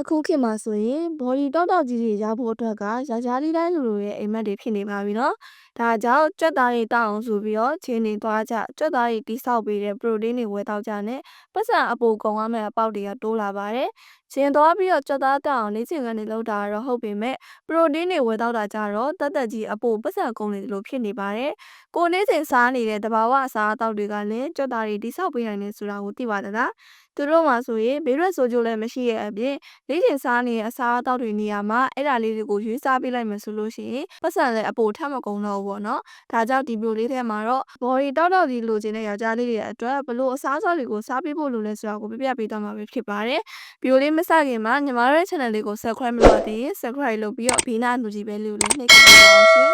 အခုခေတ်မှာဆိုရင်ဘော်ဒီတောက်တောက်ကြီးတွေရဖို့အတွက်ကယောက်ျားလေးတိုင်းလူလူရဲ့အိမ်မက်တွေဖြစ်နေပါပြီနော်။ဒါကြောင့်ကြက်သားတွေတောက်အောင်ဆိုပြီးတော့ခြေနေသွားကြကြက်သားတွေတိဆောက်ပေးတဲ့ပရိုတင်းတွေဝယ်တောက်ကြနဲ့ပတ်စံအပိုကုန်ရမယ့်အပေါက်တွေကတိုးလာပါတယ်။ ခြင်သွားပြီးတော့ကြက်သားတောက်အောင်လေ့ကျင့်ခန်းတွေလုပ်တာတော့ဟုတ်ပေမဲ့ပရိုတင်းတွေဝယ်တောက်တာကြတော့တက်တက်ကြီးအပိုပတ်စံကုန်နေတယ်လို့ဖြစ်နေပါတယ်။ကိုနေစဉ်စားနေတဲ့တဘာဝအစားအသောက်တွေကလည်းကြက်သားတွေတိဆောက်ပေးနိုင်တယ်ဆိုတာကိုသိပါသလား။သူတို့မှာဆိုရင်ဘေးရွက်ဆိုးကျိုးလည်းမရှိရဲ့အပြင်လေ့ကျင့်စားနေတဲ့အစားအသောက်တွေနေရာမှာအဲ့ဒါလေးတွေကိုရွေးစားပေးလိုက်မယ်ဆိုလို့ရှိရင်ပတ်စံလည်းအပိုထပ်မကုန်တော့ဘူးပေါ့နော်ဒါကြောင့်ဒီမျိုးလေးထဲမှာတော့ body တောက်တောက်ကြီးလိုချင်တဲ့ယောက်ျားလေးတွေအတွက်ဘလို့အစားအသောက်တွေကိုစားပေးဖို့လိုလဲဆိုတာကိုပြပြပေးသွားမှာပဲဖြစ်ပါတယ်ဗီဒီယိုလေးမစခင်မှာညီမတို့ရဲ့ channel လေးကို subscribe မလုပ်သေးရင် subscribe လုပ်ပြီးတော့ဘေးနားလူကြီးပဲလေးကိုလည်းနှိပ်ကြည့်ပါအောင်ရှင်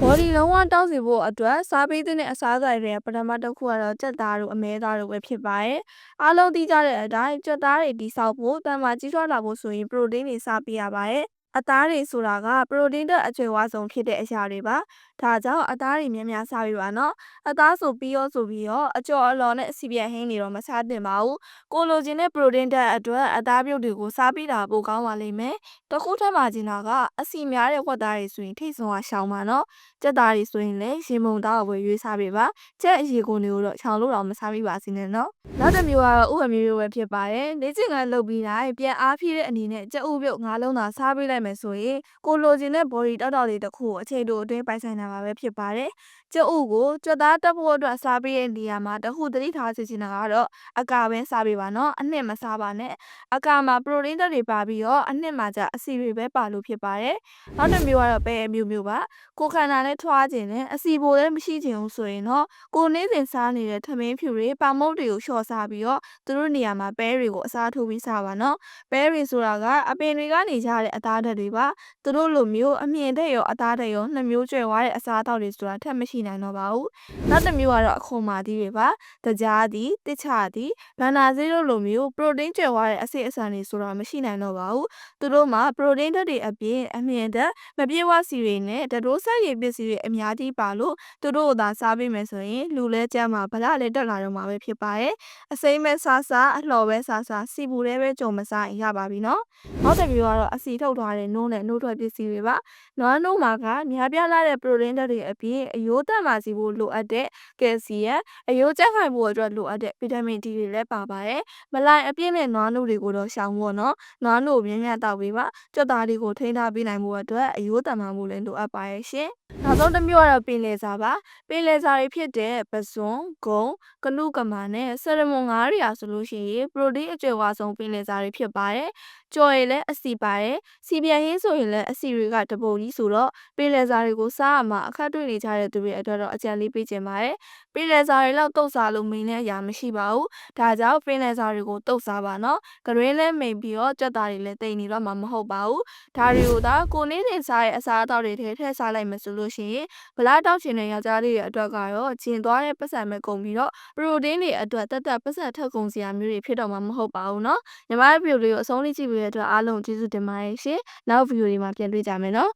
ဘော်ဒီလုံးဝတောက်စီဖို့အတွက်စားပေးတဲ့အစားအစာတွေပထမတစ်ခုကတော့ကြက်သားတို့အမဲသားတို့ပဲဖြစ်ပါတယ်။အားလုံးသိကြတဲ့အတိုင်းကြက်သားတွေတိဆောက်ဖို့တန်မာကြီးထွားလာဖို့ဆိုရင်ပရိုတင်းတွေစားပေးရပါတယ်။ အသားတွေဆိုတာက ပရိုတင်းတဲ့အကျွေးဝါဆုံးဖြစ်တဲ့အရာတွေပါ။ဒါကြောင့်အသားတွေများများစားပေးပါနော်။အသားဆိုပြီးရောဆိုပြီးရောအကျော်အလော်နဲ့အစီပြန်ဟင်းနေတော့မစားသင့်ပါဘူး။ကိုလိုချင်တဲ့ပရိုတင်းဓာတ်အတွက်အသားပြုတ်တွေကိုစားပေးတာပိုကောင်းပါလိမ့်မယ်။တခုထပ်မှာကျင်တာကအစီများတဲ့ဝက်သားတွေဆိုရင်ထိတ်ဆုံးကရှောင်ပါနော်။ကြက်သားတွေဆိုရင်လည်းရေမုံသားကိုပဲရွေးစားပေးပါ။ကြက်အရေကုန်တွေကိုတော့ချောင်လို့တော့မစားမိပါစေနဲ့နော်။နောက်တစ်မျိုးကတော့ဥပမျိုးမျိုးပဲဖြစ်ပါတယ်။လေ့ကျင့်ခန်းလုပ်ပြီးတိုင်းပြန်အားဖြည့်တဲ့အနေနဲ့ကြက်ဥပြုတ်ငါးလုံးသာစားပေးလိုက်မယ်ဆိုရင်ကိုလိုချင်တဲ့ body တောက်တောက်လေးတစ်ခုကိုအချိန်တိုအတွင်းပိုင်ဆိုင်နိုင်မှာပဲဖြစ်ပါတယ်။ကြက်ဥကိုကြက်သားတက်ဖို့အတွက်စားပေးတဲ့နေရာမှာတခုသတိထားစီချင်တာကတော့အကာပဲစားပေးပါနော်။အနှစ်မစားပါနဲ့။အကာမှာ protein ဓာတ်တွေပါပြီးတော့အနှစ်မှာကျအဆီတွေပဲပါလို့ဖြစ်ပါတယ်။နောက်တစ်မျိုးကတော့ပဲအမျိုးမျိုးပါ။ကိုခန္ဓာနဲ့ထွားခြင်းနဲ့အစီပိုလည်းမရှိခြင်းဘူးဆိုရင်တော့ကိုနေ့စဉ်စားနေတဲ့ထမင်းဖြူတွေပါမုတ်တွေကိုလျှော့စားပြီးတော့သူတို့နေရာမှာပဲတွေကိုအစားထိုးပြီးစားပါနော်။ပဲတွေဆိုတာကအပင်တွေကနေကြတဲ့အသားဓာတ်တွေပါ။သူတို့လိုမျိုးအမြင်တဲ့ရောအသားတဲ့ရောနှစ်မျိုးကျွဲသွားတဲ့အစားအသောက်တွေဆိုတာထပ်မရှိနိုင်တော့ပါဘူး။နောက်တစ်မျိုးကတော့အခွန်မာသီးတွေပါ။တကြားသည်တစ်ချသည်ဘန်နာဈေးတို့လိုမျိုးပရိုတင်းကျွဲသွားတဲ့အစိအစံတွေဆိုတာမရှိနိုင်တော့ပါဘူး။သူတို့မှာပရိုတင်းဓာတ်တွေအပြင်အမြင်ဓာတ်မပြေဝစီတွေနဲ့ဓာတ်တိုးဆက်ရည်ပစ္စည်းတွေအများကြီးပါလို့သူတို့ကိုသာစားပေးမယ်ဆိုရင်လူလဲကြမ်းမှာဗလာလဲတက်လာတော့မှာပဲဖြစ်ပါရဲ့။အစိမ်းပဲစားစားအလှော်ပဲစားစားစီပူတဲ့ပဲကြုံမစားရင်ရပါပြီနော်။နောက်တစ်မျိုးကတော့အစီထုတ်ထားတဲ့နိုးနဲ့နိုးထွက်ပစ္စည်းတွေပါ။နွားနိုးမှာကများပြားလာတဲ့ပရိုတင်းဓာတ်တွေအပြင်အယိုးသက်မှာစီဖို့လိုအပ်တဲ့ကယ်လ်ဆီယမ်အယိုးကျန်းခိုင်ဖို့အတွက်လိုအပ်တဲ့ဗီတာမင် D တွေလည်းပါပါတယ်။မလိုက်အပြည့်နဲ့နွားနိုးတွေကိုတော့ရှောင်ဖို့နော်။နွားနိုးမြင်းမြတ်တောက်ပေးပါ။ကြွက်သားတွေကိုထိန်းထားပေးနိုင်ဖို့အတွက်အယိုးတန်မာမှုလည်းလိုအပ်ပါရဲ့ရှင်။နောက်ဆုံးတစ်မျိုးကတော့ပင်လယ်စာပါ။ပင်လယ်စာတွေဖြစ်တဲ့ပစွန်၊ဂုံ၊ကနုကမာနဲ့ဆရမွန်ငါးတွေအားဆိုလို့ရှိရင်ပရိုတင်းအကျယ်ဝါဆုံးပင်လယ်စာတွေဖြစ်ပါတယ်။ကြော်ရည်လည်းအစီပါတယ်။စီပြန်ဟင်းဆိုရင်လည်းအစီတွေကတပုံကြီးဆိုတော့ပင်လယ်စာတွေကိုစားရမှာအခက်တွေ့နေကြတဲ့သူတွေအတွက်တော့အကြံလေးပေးခြင်းပါတယ်။ပင်လယ်စာတွေလောက်တုတ်စားလို့မိန်တဲ့အရာမရှိပါဘူး။ဒါကြောင့်ပင်လယ်စာတွေကိုတုတ်စားပါနော်။ဂရင်းလည်းမိန်ပြီးတော့ကြက်သားတွေလည်းတိတ်နေတော့မှာမဟုတ်ပါဘူး။ဒါတွေကိုသာကိုနေနေစားရဲ့အစားအသောက်တွေထဲထည့်စားလိုက်မှဆိုလို့ရှိရင်ဗလာတောက်ချင်တဲ့ယောက်ျားလေးတွေအတွက်ကတော့ဂျင်သွားတဲ့ပတ်စံပဲကုန်ပြီးတော့ပရိုတင်းတွေအတွက်တက်တက်ပတ်စံထက်ကုန်စရာမျိုးတွေဖြစ်တော့မှာမဟုတ်ပါဘူးเนาะညီမရဲ့ဗီဒီယိုလေးကိုအဆုံးလေးကြည့်ပေးတဲ့အတွက်အားလုံးကျေးဇူးတင်ပါတယ်ရှင်နောက်ဗီဒီယိုတွေမှာပြန်တွေ့ကြမယ်เนาะ